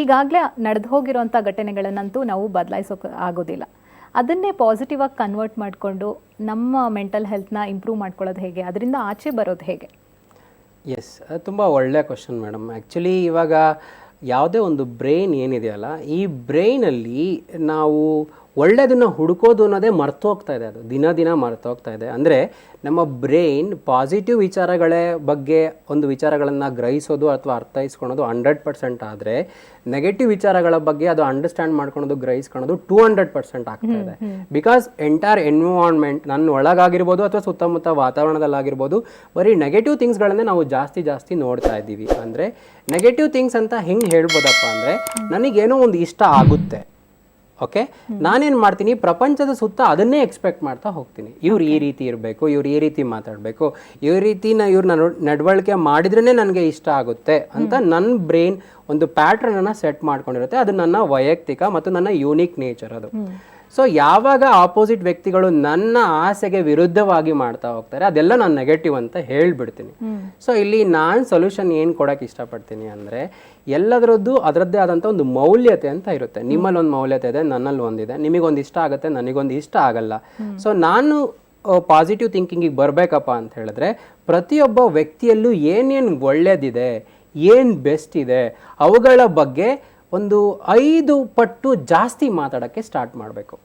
ಈಗಾಗಲೇ ನಡೆದು ಹೋಗಿರುವಂಥ ಘಟನೆಗಳನ್ನಂತೂ ನಾವು ಬದಲಾಯಿಸೋಕೆ ಆಗೋದಿಲ್ಲ. ಅದನ್ನೇ ಪಾಸಿಟಿವ್ ಆಗಿ ಕನ್ವರ್ಟ್ ಮಾಡಿಕೊಂಡು ನಮ್ಮ ಮೆಂಟಲ್ ಹೆಲ್ತ್ನ ಇಂಪ್ರೂವ್ ಮಾಡ್ಕೊಳ್ಳೋದು ಹೇಗೆ? ಅದರಿಂದ ಆಚೆ ಬರೋದು ಹೇಗೆ? ಎಸ್ ಅದು ತುಂಬ ಒಳ್ಳೆಯ ಕ್ವಶನ್ ಮೇಡಮ್ ಆ್ಯಕ್ಚುಲಿ ಇವಾಗ ಯಾವುದೇ ಒಂದು ಬ್ರೈನ್ ಏನಿದೆಯಲ್ಲ, ಈ ಬ್ರೈನಲ್ಲಿ ನಾವು ಒಳ್ಳೆಯದನ್ನು ಹುಡುಕೋದು ಅನ್ನೋದೇ ಮರ್ತೋಗ್ತಾ ಇದೆ ಅದು. ದಿನ ದಿನ ಮರ್ತೋಗ್ತಾ ಇದೆ. ಅಂದರೆ ನಮ್ಮ ಬ್ರೈನ್ ಪಾಸಿಟಿವ್ ವಿಚಾರಗಳ ಬಗ್ಗೆ ಒಂದು ವಿಚಾರಗಳನ್ನು ಗ್ರಹಿಸೋದು ಅಥವಾ ಅರ್ಥೈಸ್ಕೊಳೋದು ಹಂಡ್ರೆಡ್ ಪರ್ಸೆಂಟ್ ಆದರೆ ನೆಗೆಟಿವ್ ವಿಚಾರಗಳ ಬಗ್ಗೆ ಅದು ಅಂಡರ್ಸ್ಟ್ಯಾಂಡ್ ಮಾಡ್ಕೊಳೋದು ಗ್ರಹಿಸ್ಕೊಳೋದು ಟೂ ಹಂಡ್ರೆಡ್ ಪರ್ಸೆಂಟ್ ಆಗ್ತಾ ಇದೆ. ಬಿಕಾಸ್ ಎಂಟೈರ್ ಎನ್ವಿರಾನ್ಮೆಂಟ್ ನನ್ನ ಒಳಗಾಗಿರ್ಬೋದು ಅಥವಾ ಸುತ್ತಮುತ್ತ ವಾತಾವರಣದಲ್ಲಾಗಿರ್ಬೋದು ಬರೀ ನೆಗೆಟಿವ್ ಥಿಂಗ್ಸ್ಗಳನ್ನೇ ನಾವು ಜಾಸ್ತಿ ಜಾಸ್ತಿ ನೋಡ್ತಾ ಇದ್ದೀವಿ. ಅಂದರೆ ನೆಗೆಟಿವ್ ಥಿಂಗ್ಸ್ ಅಂತ ಹೆಂಗೆ ಹೇಳ್ಬೋದಪ್ಪ ಅಂದರೆ ನನಗೇನೋ ಒಂದು ಇಷ್ಟ ಆಗುತ್ತೆ. ಓಕೆ? ನಾನೇನು ಮಾಡ್ತೀನಿ ಪ್ರಪಂಚದ ಸುತ್ತ ಅದನ್ನೇ ಎಕ್ಸ್ಪೆಕ್ಟ್ ಮಾಡ್ತಾ ಹೋಗ್ತೀನಿ. ಇವ್ರು ಈ ರೀತಿ ಇರಬೇಕು ಇವ್ರು ಈ ರೀತಿ ಮಾತಾಡಬೇಕು ಇವ್ರ ರೀತಿನ ಇವ್ರನ್ನ ನಡವಳಿಕೆ ಮಾಡಿದ್ರೇ ನನಗೆ ಇಷ್ಟ ಆಗುತ್ತೆ ಅಂತ ನನ್ನ ಬ್ರೈನ್ ಒಂದು ಪ್ಯಾಟ್ರನನ್ನು ಸೆಟ್ ಮಾಡ್ಕೊಂಡಿರುತ್ತೆ. ಅದು ನನ್ನ ವೈಯಕ್ತಿಕ ಮತ್ತು ನನ್ನ ಯೂನಿಕ್ ನೇಚರ್ ಅದು. ಸೊ ಯಾವಾಗ ಆಪೋಸಿಟ್ ವ್ಯಕ್ತಿಗಳು ನನ್ನ ಆಸೆಗೆ ವಿರುದ್ಧವಾಗಿ ಮಾಡ್ತಾ ಹೋಗ್ತಾರೆ ಅದೆಲ್ಲ ನಾನು ನೆಗೆಟಿವ್ ಅಂತ ಹೇಳ್ಬಿಡ್ತೀನಿ. ಸೊ ಇಲ್ಲಿ ನಾನು ಸೊಲ್ಯೂಷನ್ ಏನು ಕೊಡೋಕೆ ಇಷ್ಟಪಡ್ತೀನಿ ಅಂದರೆ ಎಲ್ಲದರದ್ದು ಅದರದ್ದೇ ಆದಂಥ ಒಂದು ಮೌಲ್ಯತೆ ಅಂತ ಇರುತ್ತೆ. ನಿಮ್ಮಲ್ಲಿ ಒಂದು ಮೌಲ್ಯತೆ ಇದೆ ನನ್ನಲ್ಲಿ ಒಂದಿದೆ ನಿಮಗೊಂದು ಇಷ್ಟ ಆಗುತ್ತೆ ನನಗೊಂದು ಇಷ್ಟ ಆಗಲ್ಲ. ಸೊ ನಾನು ಪಾಸಿಟಿವ್ ಥಿಂಕಿಂಗಿಗೆ ಬರಬೇಕಪ್ಪ ಅಂತ ಹೇಳಿದ್ರೆ ಪ್ರತಿಯೊಬ್ಬ ವ್ಯಕ್ತಿಯಲ್ಲೂ ಏನೇನು ಒಳ್ಳೆಯದಿದೆ ಏನು ಬೆಸ್ಟ್ ಇದೆ ಅವುಗಳ ಬಗ್ಗೆ ಒಂದು ಐದು ಪಟ್ಟು ಜಾಸ್ತಿ ಮಾತಾಡೋಕ್ಕೆ ಸ್ಟಾರ್ಟ್ ಮಾಡಬೇಕು.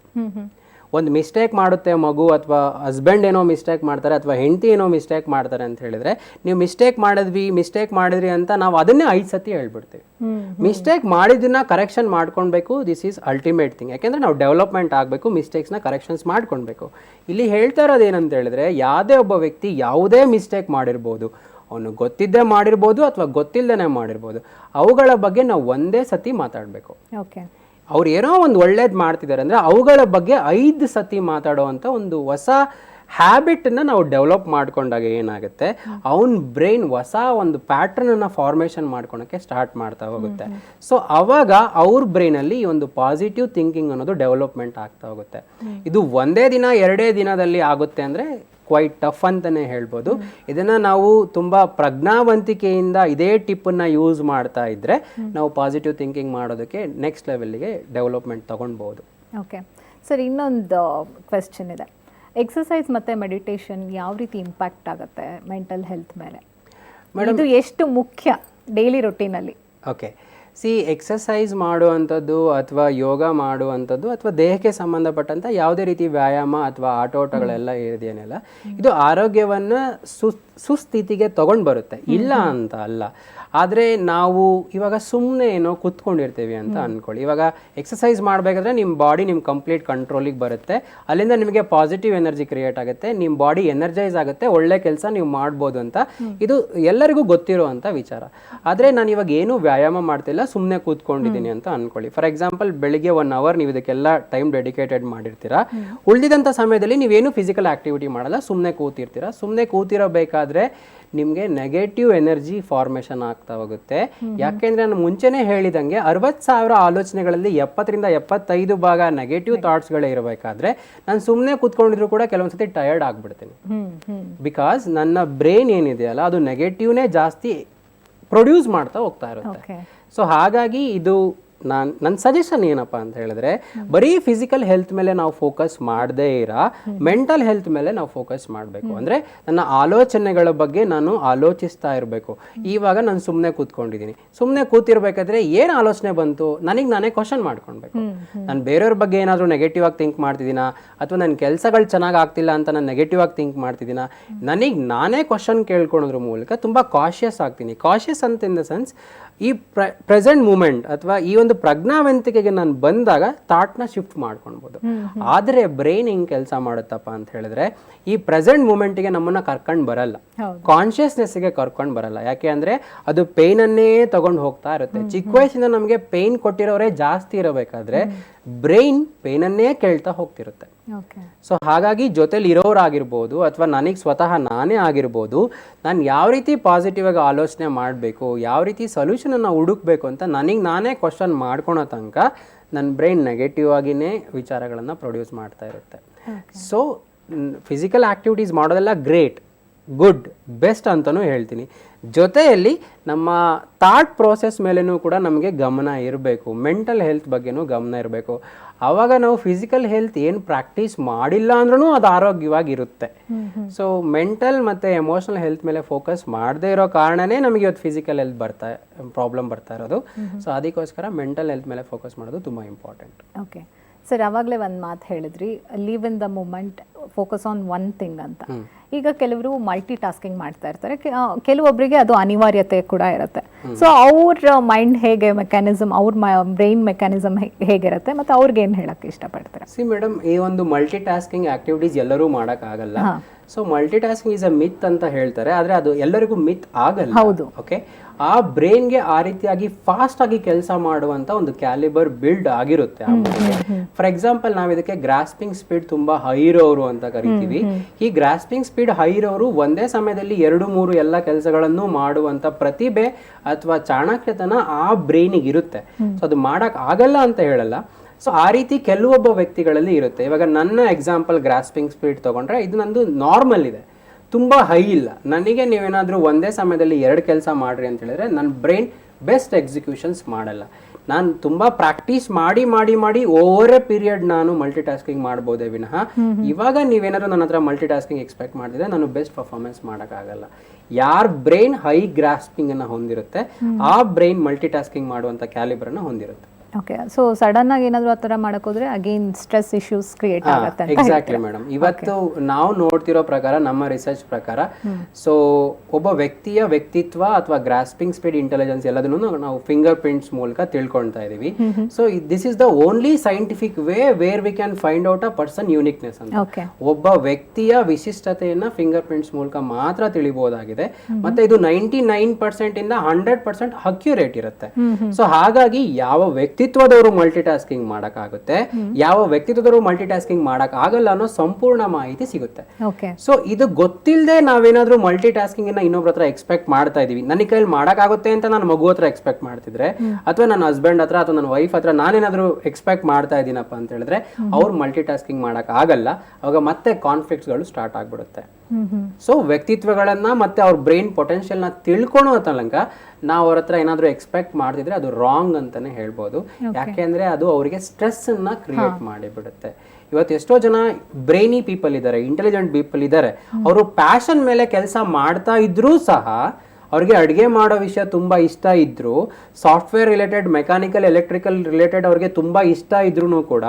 ಒಂದು ಮಿಸ್ಟೇಕ್ ಮಾಡುತ್ತೆ ಮಗು ಅಥವಾ ಹಸ್ಬೆಂಡ್ ಏನೋ ಮಿಸ್ಟೇಕ್ ಮಾಡ್ತಾರೆ ಅಥವಾ ಹೆಂಡತಿ ಏನೋ ಮಿಸ್ಟೇಕ್ ಮಾಡ್ತಾರೆ ಅಂತ ಹೇಳಿದ್ರೆ ನೀವು ಮಿಸ್ಟೇಕ್ ಮಾಡಿದ್ವಿ ಮಿಸ್ಟೇಕ್ ಮಾಡಿದ್ರಿ ಅಂತ ನಾವು ಅದನ್ನೇ ಐದು ಸತಿ ಹೇಳ್ಬಿಡ್ತೀವಿ. ಮಿಸ್ಟೇಕ್ ಮಾಡಿದ್ದನ್ನ ಕರೆಕ್ಷನ್ ಮಾಡ್ಕೊಳ್ಬೇಕು ದಿಸ್ ಈಸ್ ಅಲ್ಟಿಮೇಟ್ ಥಿಂಗ್ ಯಾಕೆಂದ್ರೆ ನಾವು ಡೆವಲಪ್ಮೆಂಟ್ ಆಗಬೇಕು ಮಿಸ್ಟೇಕ್ಸ್ನ ಕರೆಕ್ಷನ್ಸ್ ಮಾಡ್ಕೊಳ್ಬೇಕು. ಇಲ್ಲಿ ಹೇಳ್ತಾ ಇರೋದು ಏನಂತ ಹೇಳಿದ್ರೆ ಯಾವುದೇ ಒಬ್ಬ ವ್ಯಕ್ತಿ ಯಾವುದೇ ಮಿಸ್ಟೇಕ್ ಮಾಡಿರ್ಬೋದು ಅವನು ಗೊತ್ತಿದ್ದೇ ಮಾಡಿರ್ಬೋದು ಅಥವಾ ಗೊತ್ತಿಲ್ಲದೇ ಮಾಡಿರ್ಬೋದು. ಅವುಗಳ ಬಗ್ಗೆ ನಾವು ಒಂದೇ ಸತಿ ಮಾತಾಡಬೇಕು. ಓಕೆ ಅವ್ರು ಏನೋ ಒಂದು ಒಳ್ಳೇದು ಮಾಡ್ತಿದ್ದಾರೆ ಅಂದರೆ ಅವುಗಳ ಬಗ್ಗೆ ಐದು ಸತಿ ಮಾತಾಡುವಂಥ ಒಂದು ಹೊಸ ಹ್ಯಾಬಿಟನ್ನು ನಾವು ಡೆವಲಪ್ ಮಾಡಿಕೊಂಡಾಗ ಏನಾಗುತ್ತೆ? ಅವನ ಬ್ರೈನ್ ಹೊಸ ಒಂದು ಪ್ಯಾಟ್ರನನ್ನು ಫಾರ್ಮೇಷನ್ ಮಾಡ್ಕೊಳಕ್ಕೆ ಸ್ಟಾರ್ಟ್ ಮಾಡ್ತಾ ಹೋಗುತ್ತೆ. ಸೊ ಅವಾಗ ಅವ್ರ ಬ್ರೈನಲ್ಲಿ ಈ ಒಂದು ಪಾಸಿಟಿವ್ ಥಿಂಕಿಂಗ್ ಅನ್ನೋದು ಡೆವಲಪ್ಮೆಂಟ್ ಆಗ್ತಾ ಹೋಗುತ್ತೆ. ಇದು ಒಂದೇ ದಿನ ಎರಡೇ ದಿನದಲ್ಲಿ ಆಗುತ್ತೆ ಅಂದರೆ ಕ್ವೈಟ್ ಟಫ್ ಅಂತಲೇ ಹೇಳ್ಬೋದು. ಇದನ್ನು ನಾವು ತುಂಬ ಪ್ರಜ್ಞಾವಂತಿಕೆಯಿಂದ ಇದೇ ಟಿಪ್ಪನ್ನು ಯೂಸ್ ಮಾಡ್ತಾ ಇದ್ದರೆ ನಾವು ಪಾಸಿಟಿವ್ ಥಿಂಕಿಂಗ್ ಮಾಡೋದಕ್ಕೆ ನೆಕ್ಸ್ಟ್ ಲೆವೆಲ್ಗೆ ಡೆವಲಪ್ಮೆಂಟ್ ತೊಗೊಳ್ಬೋದು ಓಕೆ ಸರ್ ಇನ್ನೊಂದು ಕ್ವೆಶ್ಚನ್ ಇದೆ. ಎಕ್ಸಸೈಸ್ ಮತ್ತು ಮೆಡಿಟೇಷನ್ ಯಾವ ರೀತಿ ಇಂಪ್ಯಾಕ್ಟ್ ಆಗುತ್ತೆ ಮೆಂಟಲ್ ಹೆಲ್ತ್ ಮೇಲೆ? ಇದು ಎಷ್ಟು ಮುಖ್ಯ ಡೈಲಿ ರೊಟೀನಲ್ಲಿ ಓಕೆ ಸಿ ಎಕ್ಸಸೈಸ್ ಮಾಡುವಂಥದ್ದು ಅಥವಾ ಯೋಗ ಮಾಡುವಂಥದ್ದು ಅಥವಾ ದೇಹಕ್ಕೆ ಸಂಬಂಧಪಟ್ಟಂಥ ಯಾವುದೇ ರೀತಿ ವ್ಯಾಯಾಮ ಅಥವಾ ಆಟೋಟಗಳೆಲ್ಲ ಇದೆಯೇನೆಲ್ಲ ಇದು ಆರೋಗ್ಯವನ್ನು ಸು ಸುಸ್ಥಿತಿಗೆ ತಗೊಂಡು ಬರುತ್ತೆ. ಇಲ್ಲ ಅಂತ ಅಲ್ಲ. ಆದರೆ ನಾವು ಇವಾಗ ಸುಮ್ಮನೆ ಏನೋ ಕುತ್ಕೊಂಡಿರ್ತೀವಿ ಅಂತ ಅಂದ್ಕೊಳ್ಳಿ ಇವಾಗ ಎಕ್ಸಸೈಸ್ ಮಾಡಬೇಕಾದ್ರೆ ನಿಮ್ಮ ಬಾಡಿ ನಿಮ್ಮ ಕಂಪ್ಲೀಟ್ ಕಂಟ್ರೋಲಿಗೆ ಬರುತ್ತೆ. ಅಲ್ಲಿಂದ ನಿಮಗೆ ಪಾಸಿಟಿವ್ ಎನರ್ಜಿ ಕ್ರಿಯೇಟ್ ಆಗುತ್ತೆ. ನಿಮ್ಮ ಬಾಡಿ ಎನರ್ಜೈಸ್ ಆಗುತ್ತೆ. ಒಳ್ಳೆ ಕೆಲಸ ನೀವು ಮಾಡ್ಬೋದು ಅಂತ. ಇದು ಎಲ್ಲರಿಗೂ ಗೊತ್ತಿರುವಂಥ ವಿಚಾರ. ಆದರೆ ನಾನು ಇವಾಗ ಏನೂ ವ್ಯಾಯಾಮ ಮಾಡ್ತಿಲ್ಲ. ಸುಮ್ಮನೆ ಕೂತ್ಕೊಂಡಿದ್ದೀನಿ ಅಂತ ಅನ್ಕೊಳ್ಳಿ. ಫಾರ್ ಎಕ್ಸಾಂಪಲ್ ಬೆಳಿಗ್ಗೆ ಒನ್ ಅವರ್ ನೀವು ಇದಕ್ಕೆಲ್ಲ ಟೈಮ್ ಡೆಡಿಕೇಟೆಡ್ ಮಾಡಿರ್ತೀರಾ. ಉಳಿದಿದಂಥ ಸಮಯದಲ್ಲಿ ನೀವೇನು ಫಿಸಿಕಲ್ ಆಕ್ಟಿವಿಟಿ ಮಾಡಲ್ಲ ಸುಮ್ಮನೆ ಕೂತಿರ್ತೀರಾ. ಸುಮ್ಮನೆ ಕೂತಿರಬೇಕಾದ್ರೆ ನಿಮಗೆ ನೆಗೆಟಿವ್ ಎನರ್ಜಿ ಫಾರ್ಮೇಷನ್ ಆಗ್ತಾ ಹೋಗುತ್ತೆ. ಯಾಕೆಂದ್ರೆ ನಾನು ಮುಂಚೆನೇ ಹೇಳಿದಂಗೆ ಅರವತ್ತು ಸಾವಿರ ಆಲೋಚನೆಗಳಲ್ಲಿ ಎಪ್ಪತ್ತರಿಂದ ಎಪ್ಪತ್ತೈದು ಭಾಗ ನೆಗೆಟಿವ್ ಥಾಟ್ಸ್ಗಳೇ ಇರಬೇಕಾದ್ರೆ ನಾನು ಸುಮ್ಮನೆ ಕೂತ್ಕೊಂಡಿದ್ರು ಕೂಡ ಕೆಲವೊಂದ್ಸತಿ ಟಯರ್ಡ್ ಆಗ್ಬಿಡ್ತೀನಿ. ಬಿಕಾಸ್ ನನ್ನ ಬ್ರೈನ್ ಏನಿದೆಯಲ್ಲ ಅದು ನೆಗೆಟಿವ್ನೇ ಜಾಸ್ತಿ ಪ್ರೊಡ್ಯೂಸ್ ಮಾಡ್ತಾ ಹೋಗ್ತಾ ಇರುತ್ತೆ. ಸೊ ಹಾಗಾಗಿ ಇದು ನಾನು ನನ್ನ ಸಜೆಷನ್ ಏನಪ್ಪ ಅಂತ ಹೇಳಿದ್ರೆ ಬರೀ ಫಿಸಿಕಲ್ ಹೆಲ್ತ್ ಮೇಲೆ ನಾವು ಫೋಕಸ್ ಮಾಡದೇ ಇರ ಮೆಂಟಲ್ ಹೆಲ್ತ್ ಮೇಲೆ ನಾವು ಫೋಕಸ್ ಮಾಡಬೇಕು. ಅಂದರೆ ನನ್ನ ಆಲೋಚನೆಗಳ ಬಗ್ಗೆ ನಾನು ಆಲೋಚಿಸ್ತಾ ಇರಬೇಕು. ಇವಾಗ ನಾನು ಸುಮ್ಮನೆ ಕೂತ್ಕೊಂಡಿದ್ದೀನಿ ಸುಮ್ಮನೆ ಕೂತಿರ್ಬೇಕಾದ್ರೆ ಏನು ಆಲೋಚನೆ ಬಂತು? ನನಗೆ ನಾನೇ ಕ್ವಶನ್ ಮಾಡ್ಕೊಳ್ಬೇಕು. ನಾನು ಬೇರೆಯವ್ರ ಬಗ್ಗೆ ಏನಾದರೂ ನೆಗೆಟಿವ್ ಆಗಿ ಥಿಂಕ್ ಮಾಡ್ತಿದ್ದೀನ? ಅಥವಾ ನನ್ನ ಕೆಲಸಗಳು ಚೆನ್ನಾಗಿ ಆಗ್ತಿಲ್ಲ ಅಂತ ನಾನು ನೆಗೆಟಿವ್ ಆಗಿ ಥಿಂಕ್ ಮಾಡ್ತಿದ್ದೀನ? ನನಗೆ ನಾನೇ ಕ್ವಶನ್ ಕೇಳ್ಕೊಳೋದ್ರ ಮೂಲಕ ತುಂಬ ಕಾಶಿಯಸ್ ಆಗ್ತೀನಿ. ಕಾಶಿಯಸ್ ಅಂತ ಇನ್ ದ ಸೆನ್ಸ್ ಈ ಪ್ರ ಪ್ರೆಸೆಂಟ್ ಮೂಮೆಂಟ್ ಅಥವಾ ಈ ಒಂದು ಪ್ರಜ್ಞಾವಂತಿಕೆಗೆ ನಾನು ಬಂದಾಗ ಥಾಟ್ನ ಶಿಫ್ಟ್ ಮಾಡ್ಕೊಳ್ಬೋದು. ಆದರೆ ಬ್ರೈನ್ ಹೆಂಗೆ ಕೆಲಸ ಮಾಡುತ್ತಪ್ಪ ಅಂತ ಹೇಳಿದ್ರೆ ಈ ಪ್ರೆಸೆಂಟ್ ಮೂಮೆಂಟಿಗೆ ನಮ್ಮನ್ನ ಕರ್ಕೊಂಡು ಬರಲ್ಲ. ಕಾನ್ಷಿಯಸ್ನೆಸ್ಗೆ ಕರ್ಕೊಂಡು ಬರಲ್ಲ. ಯಾಕೆ ಅಂದರೆ ಅದು ಪೇಯ್ನನ್ನೇ ತಗೊಂಡು ಹೋಗ್ತಾ ಇರುತ್ತೆ. ಚಿಕ್ಕ ವಯಸ್ಸಿಂದ ನಮಗೆ ಪೇಯ್ನ್ ಕೊಟ್ಟಿರೋರೇ ಜಾಸ್ತಿ ಇರಬೇಕಾದ್ರೆ ಬ್ರೈನ್ ಪೇಯ್ನನ್ನೇ ಕೇಳ್ತಾ ಹೋಗ್ತಿರುತ್ತೆ. ಸೊ ಹಾಗಾಗಿ ಜೊತೆಲಿ ಇರೋರಾಗಿರ್ಬೋದು ಅಥವಾ ನನಗೆ ಸ್ವತಃ ನಾನೇ ಆಗಿರ್ಬೋದು ನಾನು ಯಾವ ರೀತಿ ಪಾಸಿಟಿವ್ ಆಗಿ ಆಲೋಚನೆ ಮಾಡಬೇಕು ಯಾವ ರೀತಿ ಸೊಲ್ಯೂಷನನ್ನು ಹುಡುಕ್ಬೇಕು ಅಂತ ನನಗೆ ನಾನೇ ಕ್ವಶನ್ ಮಾಡ್ಕೊಳೋ ತನಕ ನನ್ನ ಬ್ರೈನ್ ನೆಗೆಟಿವ್ ಆಗಿನೇ ವಿಚಾರಗಳನ್ನು ಪ್ರೊಡ್ಯೂಸ್ ಮಾಡ್ತಾ ಇರುತ್ತೆ. ಸೊ ಫಿಸಿಕಲ್ ಆ್ಯಕ್ಟಿವಿಟೀಸ್ ಮಾಡೋದೆಲ್ಲ ಗ್ರೇಟ್ ಗುಡ್ ಬೆಸ್ಟ್ ಅಂತಲೂ ಹೇಳ್ತೀನಿ. ಜೊತೆಯಲ್ಲಿ ನಮ್ಮ ಥಾಟ್ ಪ್ರೋಸೆಸ್ ಮೇಲೆನೂ ಕೂಡ ನಮಗೆ ಗಮನ ಇರಬೇಕು. ಮೆಂಟಲ್ ಹೆಲ್ತ್ ಬಗ್ಗೆನೂ ಗಮನ ಇರಬೇಕು. ಆವಾಗ ನಾವು ಫಿಸಿಕಲ್ ಹೆಲ್ತ್ ಏನು ಪ್ರಾಕ್ಟೀಸ್ ಮಾಡಿಲ್ಲ ಅಂದ್ರೂ ಅದು ಆರೋಗ್ಯವಾಗಿರುತ್ತೆ. ಸೊ ಮೆಂಟಲ್ ಮತ್ತು ಎಮೋಷನಲ್ ಹೆಲ್ತ್ ಮೇಲೆ ಫೋಕಸ್ ಮಾಡದೇ ಇರೋ ಕಾರಣನೇ ನಮಗೆ ಇವತ್ತು ಫಿಸಿಕಲ್ ಹೆಲ್ತ್ ಬರ್ತಾ ಪ್ರಾಬ್ಲಮ್ ಬರ್ತಾ ಇರೋದು. ಸೊ ಅದಕ್ಕೋಸ್ಕರ ಮೆಂಟಲ್ ಹೆಲ್ತ್ ಮೇಲೆ ಫೋಕಸ್ ಮಾಡೋದು ತುಂಬ ಇಂಪಾರ್ಟೆಂಟ್. ಓಕೆ. ಸರ್ ಆವಾಗಲೇ ಒಂದು ಮಾತು ಹೇಳಿದ್ರಿ. Leave in the moment focus on one thing ಅಂತ. ಈಗ ಕೆಲವರು ಮಲ್ಟಿ ಟಾಸ್ಕಿಂಗ್ ಮಾಡ್ತಾ ಇರ್ತಾರೆ. ಕೆಲವೊಬ್ಬರಿಗೆ ಅದು ಅನಿವಾರ್ಯತೆ ಕೂಡ ಇರುತ್ತೆ. ಸೊ ಅವ್ರ ಮೈಂಡ್ ಹೇಗೆ ಮೆಕ್ಯಾನಿಸಮ್ ಅವ್ರ ಬ್ರೈನ್ ಮೆಕ್ಯಾನಿಸಮ್ ಹೇಗಿರುತ್ತೆ ಮತ್ತೆ ಅವ್ರಿಗೆ ಏನು ಹೇಳಕ್ಕೆ ಇಷ್ಟಪಡ್ತಾರೆ? ಸಿ ಮೇಡಮ್ ಈ ಒಂದು ಮಲ್ಟಿ ಟಾಸ್ಕಿಂಗ್ ಆಕ್ಟಿವಿಟೀಸ್ ಎಲ್ಲರೂ ಮಾಡೋಕ್ಕಾಗಲ್ಲ so multitasking is a myth ಅಂತ ಹೇಳ್ತಾರೆ ಆದರೆ ಅದು ಎಲ್ಲರಿಗೂ ಮಿತ್ ಆಗಲ್ಲ. ಹೌದು. ಓಕೆ ಆ ಬ್ರೈನ್ಗೆ ಆ ರೀತಿಯಾಗಿ ಫಾಸ್ಟ್ ಆಗಿ ಕೆಲಸ ಮಾಡುವಂತ ಒಂದು ಕ್ಯಾಲಿಬರ್ ಬಿಲ್ಡ್ ಆಗಿರುತ್ತೆ ಫಾರ್ ಎಕ್ಸಾಂಪಲ್ ನಾವು ಇದಕ್ಕೆ ಗ್ರಾಸ್ಪಿಂಗ್ ಸ್ಪೀಡ್ ತುಂಬಾ ಹೈ ಇರೋರು ಅಂತ ಕರಿತೀವಿ. ಈ ಗ್ರಾಸ್ಪಿಂಗ್ ಸ್ಪೀಡ್ ಹೈ ಇರೋರು ಒಂದೇ ಸಮಯದಲ್ಲಿ ಎರಡು ಮೂರು ಎಲ್ಲ ಕೆಲಸಗಳನ್ನು ಮಾಡುವಂತ ಪ್ರತಿಭೆ ಅಥವಾ ಚಾಣಕ್ಯತನ ಆ ಬ್ರೈನಿಗೆ ಇರುತ್ತೆ. ಸೊ ಅದು ಮಾಡಕ್ ಆಗಲ್ಲ ಅಂತ ಹೇಳಲ್ಲ. ಸೊ ಆ ರೀತಿ ಕೆಲವೊಬ್ಬ ವ್ಯಕ್ತಿಗಳಲ್ಲಿ ಇರುತ್ತೆ. ಇವಾಗ ನನ್ನ ಎಕ್ಸಾಂಪಲ್ ಗ್ರಾಸ್ಪಿಂಗ್ ಸ್ಪೀಡ್ ತಗೊಂಡ್ರೆ ಇದು ನಂದು ನಾರ್ಮಲ್ ಇದೆ. ತುಂಬ ಹೈ ಇಲ್ಲ. ನನಗೆ ನೀವೇನಾದರೂ ಒಂದೇ ಸಮಯದಲ್ಲಿ ಎರಡು ಕೆಲಸ ಮಾಡ್ರಿ ಅಂತ ಹೇಳಿದ್ರೆ ನನ್ನ ಬ್ರೈನ್ ಬೆಸ್ಟ್ ಎಕ್ಸಿಕ್ಯೂಷನ್ಸ್ ಮಾಡಲ್ಲ. ನಾನು ತುಂಬ ಪ್ರಾಕ್ಟೀಸ್ ಮಾಡಿ ಮಾಡಿ ಮಾಡಿ ಓವರ್ ಎ ಪೀರಿಯಡ್ ನಾನು ಮಲ್ಟಿ ಟಾಸ್ಕಿಂಗ್ ಮಾಡ್ಬೋದೇ ವಿನಃ. ಇವಾಗ ನೀವೇನಾದ್ರು ನನ್ನ ಹತ್ರ ಮಲ್ಟಿ ಟಾಸ್ಕಿಂಗ್ ಎಕ್ಸ್ಪೆಕ್ಟ್ ಮಾಡಿದ್ರೆ ನಾನು ಬೆಸ್ಟ್ ಪರ್ಫಾರ್ಮೆನ್ಸ್ ಮಾಡೋಕ್ಕಾಗಲ್ಲ. ಯಾರ ಬ್ರೈನ್ ಹೈ ಗ್ರಾಸ್ಪಿಂಗ್ ಅನ್ನ ಹೊಂದಿರುತ್ತೆ ಆ ಬ್ರೈನ್ ಮಲ್ಟಿ ಟಾಸ್ಕಿಂಗ್ ಮಾಡುವಂಥ ಕ್ಯಾಲಿಬರನ್ನು ಹೊಂದಿರುತ್ತೆ. ಓಕೆ ಸೊ ಸಡನ್ ಆಗಿ ಏನಾದರೂ ಆ ಥರ ಹೋದ್ರೆ ಅಗೇನ್ ಸ್ಟ್ರೆಸ್ ಇಶ್ಯೂಸ್ ಕ್ರಿಯೇಟ್ ಆಗುತ್ತೆ ಅಂತ ಎಕ್ಸಾಕ್ಟ್ಲಿ ಮೇಡಮ್ ಇವತ್ತು ನಾವು ನೋಡ್ತಿರೋ ಪ್ರಕಾರ ನಮ್ಮ ರಿಸರ್ಚ್ ಪ್ರಕಾರ ಸೊ ಒಬ್ಬ ವ್ಯಕ್ತಿಯ ವ್ಯಕ್ತಿತ್ವ ಅಥವಾ ಗ್ರಾಸ್ಪಿಂಗ್ ಸ್ಪೀಡ್ ಇಂಟೆಲಿಜೆನ್ಸ್ ಎಲ್ಲದನ್ನು ನಾವು ಫಿಂಗರ್ ಪ್ರಿಂಟ್ಸ್ ಮೂಲಕ ತಿಳ್ಕೊಳ್ತಾ ಇದೀವಿ so this is the only scientific way where we can find out a person uniqueness ಅಂತ. ಒಬ್ಬ ವ್ಯಕ್ತಿಯ ವಿಶಿಷ್ಟತೆಯನ್ನ ಫಿಂಗರ್ ಪ್ರಿಂಟ್ಸ್ ಮೂಲಕ ಮಾತ್ರ ತಿಳಿಬಹುದಾಗಿದೆ ಮತ್ತೆ ಇದು ನೈಂಟಿ ನೈನ್ ಪರ್ಸೆಂಟ್ ಇಂದ ಹಂಡ್ರೆಡ್ ಪರ್ಸೆಂಟ್ ಅಕ್ಯುರೇಟ್ ಇರುತ್ತೆ. ಸೊ ಹಾಗಾಗಿ ಯಾವ ವ್ಯಕ್ತಿತ್ವದವರು ಮಲ್ಟಿ ಟಾಸ್ಕಿಂಗ್ ಮಾಡೋಕ್ಕಾಗುತ್ತೆ. ಯಾವ ವ್ಯಕ್ತಿತ್ವದವರು ಮಲ್ಟಿ ಟಾಸ್ಕಿಂಗ್ ಮಾಡಕ್ ಆಗಲ್ಲ ಅನ್ನೋ ಸಂಪೂರ್ಣ ಮಾಹಿತಿ ಸಿಗುತ್ತೆ. ಸೊ ಇದು ಗೊತ್ತಿಲ್ಲದೆ ನಾವೇನಾದ್ರೂ ಮಲ್ಟಿ ಟಾಸ್ಕಿಂಗ್ ಅನ್ನ ಇನ್ನೊಬ್ರ ಹತ್ರ ಎಕ್ಸ್ಪೆಕ್ಟ್ ಮಾಡ್ತಾ ಇದೀವಿ. ನನ್ನ ಕೈಯಲ್ಲಿ ಮಾಡೋಕ್ಕಾಗುತ್ತೆ ಅಂತ ನಾನು ಮಗು ಹತ್ರ ಎಕ್ಸ್ಪೆಕ್ಟ್ ಮಾಡ್ತಿದ್ರೆ ಅಥವಾ ನನ್ನ ಹಸ್ಬೆಂಡ್ ಹತ್ರ ಅಥವಾ ನನ್ನ ವೈಫ್ ಹತ್ರ ನಾನೇನಾದರೂ ಎಕ್ಸ್ಪೆಕ್ಟ್ ಮಾಡ್ತಾ ಇದ್ದೀನಪ್ಪ ಅಂತ ಹೇಳಿದ್ರೆ ಅವ್ರು ಮಲ್ಟಿ ಟಾಸ್ಕಿಂಗ್ ಮಾಡಕ್ ಆಗಲ್ಲ ಅವಾಗ ಮತ್ತೆ ಕಾನ್ಫ್ಲಿಕ್ಟ್ಸ್ಗಳು ಸ್ಟಾರ್ಟ್ ಆಗ್ಬಿಡುತ್ತೆ. ಸೊ ವ್ಯಕ್ತಿತ್ವಗಳನ್ನ ಮತ್ತೆ ಅವ್ರ ಬ್ರೈನ್ ಪೊಟೆನ್ಷಿಯಲ್ನ ತಿಳ್ಕೊಳೋ ತನಕ ನಾವು ಅವ್ರ ಹತ್ರ ಏನಾದರೂ ಎಕ್ಸ್ಪೆಕ್ಟ್ ಮಾಡ್ತಿದ್ರೆ ಅದು ರಾಂಗ್ ಅಂತಾನೆ ಹೇಳ್ಬೋದು. ಯಾಕೆಂದ್ರೆ ಅದು ಅವರಿಗೆ ಸ್ಟ್ರೆಸ್ ಅನ್ನ ಕ್ರಿಯೇಟ್ ಮಾಡಿಬಿಡುತ್ತೆ. ಇವತ್ತು ಎಷ್ಟೋ ಜನ ಬ್ರೈನಿ ಪೀಪಲ್ ಇದ್ದಾರೆ ಇಂಟೆಲಿಜೆಂಟ್ ಪೀಪಲ್ ಇದ್ದಾರೆ ಅವರು ಪ್ಯಾಷನ್ ಮೇಲೆ ಕೆಲಸ ಮಾಡ್ತಾ ಇದ್ರೂ ಸಹ ಅವ್ರಿಗೆ ಅಡುಗೆ ಮಾಡೋ ವಿಷಯ ತುಂಬ ಇಷ್ಟ ಇದ್ರು. Software related mechanical electrical related ಅವ್ರಿಗೆ ತುಂಬ ಇಷ್ಟ ಇದ್ರೂ ಕೂಡ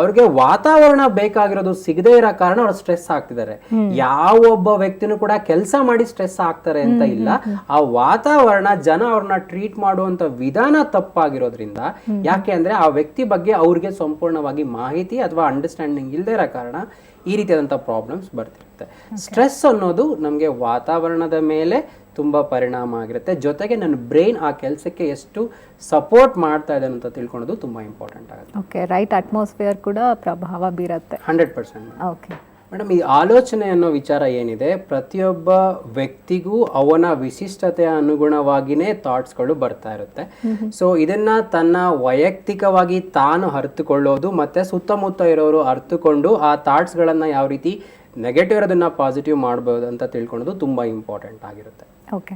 ಅವ್ರಿಗೆ ವಾತಾವರಣ ಬೇಕಾಗಿರೋದು ಸಿಗದೇ ಇರೋ ಕಾರಣ ಅವ್ರು ಸ್ಟ್ರೆಸ್ ಆಗ್ತಿದ್ದಾರೆ. ಯಾವ ಒಬ್ಬ ವ್ಯಕ್ತಿನೂ ಕೂಡ ಕೆಲಸ ಮಾಡಿ ಸ್ಟ್ರೆಸ್ ಆಗ್ತಾರೆ ಅಂತ ಇಲ್ಲ. ಆ ವಾತಾವರಣ ಜನ ಅವ್ರನ್ನ ಟ್ರೀಟ್ ಮಾಡುವಂತ ವಿಧಾನ ತಪ್ಪಾಗಿರೋದ್ರಿಂದ ಯಾಕೆ ಅಂದ್ರೆ ಆ ವ್ಯಕ್ತಿ ಬಗ್ಗೆ ಅವ್ರಿಗೆ ಸಂಪೂರ್ಣವಾಗಿ ಮಾಹಿತಿ ಅಥವಾ ಅಂಡರ್ಸ್ಟ್ಯಾಂಡಿಂಗ್ ಇಲ್ಲದೆ ಇರೋ ಕಾರಣ ಈ ರೀತಿಯಾದಂಥ ಪ್ರಾಬ್ಲಮ್ಸ್ ಬರ್ತಿರುತ್ತೆ. ಸ್ಟ್ರೆಸ್ ಅನ್ನೋದು ನಮಗೆ ವಾತಾವರಣದ ಮೇಲೆ ತುಂಬ ಪರಿಣಾಮ ಆಗಿರುತ್ತೆ. ಜೊತೆಗೆ ನನ್ನ ಬ್ರೈನ್ ಆ ಕೆಲಸಕ್ಕೆ ಎಷ್ಟು ಸಪೋರ್ಟ್ ಮಾಡ್ತಾ ಇದೆ ಅಂತ ತಿಳ್ಕೊಳೋದು ತುಂಬ ಇಂಪಾರ್ಟೆಂಟ್ ಆಗುತ್ತೆ. ಓಕೆ ರೈಟ್ ಅಟ್ಮಾಸ್ಫಿಯರ್ ಕೂಡ ಪ್ರಭಾವ ಬೀರುತ್ತೆ. ಹಂಡ್ರೆಡ್ ಪರ್ಸೆಂಟ್ ಓಕೆ ಮೇಡಮ್ ಈ ಆಲೋಚನೆ ಅನ್ನೋ ವಿಚಾರ ಏನಿದೆ ಪ್ರತಿಯೊಬ್ಬ ವ್ಯಕ್ತಿಗೂ ಅವನ ವಿಶಿಷ್ಟತೆಯ ಅನುಗುಣವಾಗಿನೇ ಥಾಟ್ಸ್ಗಳು ಬರ್ತಾ ಇರುತ್ತೆ. ಸೊ ಇದನ್ನ ತನ್ನ ವೈಯಕ್ತಿಕವಾಗಿ ತಾನು ಅರ್ಥಕೊಳ್ಳೋದು ಮತ್ತೆ ಸುತ್ತಮುತ್ತ ಇರೋರು ಅರ್ಥಕೊಂಡು ಆ ಥಾಟ್ಸ್ಗಳನ್ನು ಯಾವ ರೀತಿ ನೆಗೆಟಿವ್ ಇರೋದನ್ನ ಪಾಸಿಟಿವ್ ಮಾಡ್ಬೋದು ಅಂತ ತಿಳ್ಕೊಳೋದು ತುಂಬಾ ಇಂಪಾರ್ಟೆಂಟ್ ಆಗಿರುತ್ತೆ. ಓಕೆ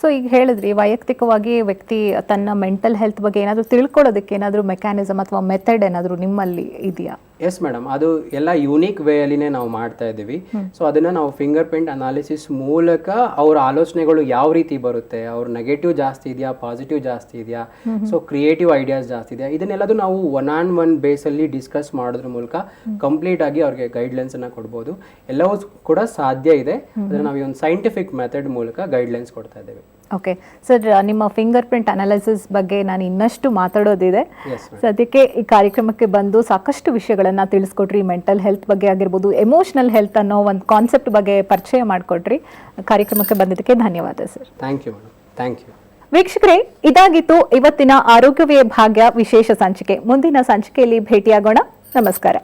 ಸೊ ಈಗ ಹೇಳಿದ್ರಿ, ವೈಯಕ್ತಿಕವಾಗಿ ವ್ಯಕ್ತಿ ತನ್ನ ಮೆಂಟಲ್ ಹೆಲ್ತ್ ಬಗ್ಗೆ ಏನಾದರೂ ತಿಳ್ಕೊಳ್ಳೋದಕ್ಕೆ ಏನಾದರೂ ಮೆಕ್ಯಾನಿಸಮ್ ಅಥವಾ ಮೆಥಡ್ ಏನಾದರೂ ನಿಮ್ಮಲ್ಲಿ ಇದೆಯಾ? ಎಸ್ ಮೇಡಮ್ ಅದು ಎಲ್ಲ ಯೂನಿಕ್ ವೇಯಲ್ಲಿನೇ ನಾವು ಮಾಡ್ತಾ ಇದ್ದೀವಿ. ಸೊ ಅದನ್ನ ನಾವು ಫಿಂಗರ್ ಪ್ರಿಂಟ್ ಅನಾಲಿಸಿಸ್ ಮೂಲಕ ಅವ್ರ ಆಲೋಚನೆಗಳು ಯಾವ ರೀತಿ ಬರುತ್ತೆ ಅವ್ರ ನೆಗೆಟಿವ್ ಜಾಸ್ತಿ ಇದೆಯಾ ಪಾಸಿಟಿವ್ ಜಾಸ್ತಿ ಇದೆಯಾ? ಸೊ ಕ್ರಿಯೇಟಿವ್ ಐಡಿಯಾಸ್ ಜಾಸ್ತಿ ಇದೆಯಾ? ಇದನ್ನೆಲ್ಲದು ನಾವು ಒನ್ ಆನ್ ಒನ್ ಬೇಸಲ್ಲಿ ಡಿಸ್ಕಸ್ ಮಾಡೋದ್ರ ಮೂಲಕ ಕಂಪ್ಲೀಟ್ ಆಗಿ ಅವ್ರಿಗೆ ಗೈಡ್ಲೈನ್ಸ್ ಅನ್ನ ಕೊಡ್ಬೋದು. ಎಲ್ಲವೂ ಕೂಡ ಸಾಧ್ಯ ಇದೆ. ಅದನ್ನ ನಾವು ಈ ಒಂದು ಸೈಂಟಿಫಿಕ್ ಮೆಥಡ್ ಮೂಲಕ ಗೈಡ್ಲೈನ್ಸ್ ಕೊಡ್ತಾ ಇದ್ದೇವೆ. ಓಕೆ ಸರ್ ನಿಮ್ಮ ಫಿಂಗರ್ ಪ್ರಿಂಟ್ ಅನಾಲಿಸಿಸ್ ಬಗ್ಗೆ ನಾನು ಇನ್ನಷ್ಟು ಮಾತಾಡೋದಿದೆ. ಅದಕ್ಕೆ ಈ ಕಾರ್ಯಕ್ರಮಕ್ಕೆ ಬಂದು ಸಾಕಷ್ಟು ವಿಷಯಗಳನ್ನು ತಿಳಿಸ್ಕೊಟ್ರಿ. ಮೆಂಟಲ್ ಹೆಲ್ತ್ ಬಗ್ಗೆ ಆಗಿರ್ಬೋದು ಎಮೋಷನಲ್ ಹೆಲ್ತ್ ಅನ್ನೋ ಒಂದು ಕಾನ್ಸೆಪ್ಟ್ ಬಗ್ಗೆ ಪರಿಚಯ ಮಾಡಿಕೊಟ್ರಿ. ಕಾರ್ಯಕ್ರಮಕ್ಕೆ ಬಂದಿದ್ದಕ್ಕೆ ಧನ್ಯವಾದ sir thank you thank you ವೀಕ್ಷಕರೇ ಇದಾಗಿತ್ತು ಇವತ್ತಿನ ಆರೋಗ್ಯವೇ ಭಾಗ್ಯ ವಿಶೇಷ ಸಂಚಿಕೆ. ಮುಂದಿನ ಸಂಚಿಕೆಯಲ್ಲಿ ಭೇಟಿಯಾಗೋಣ. ನಮಸ್ಕಾರ.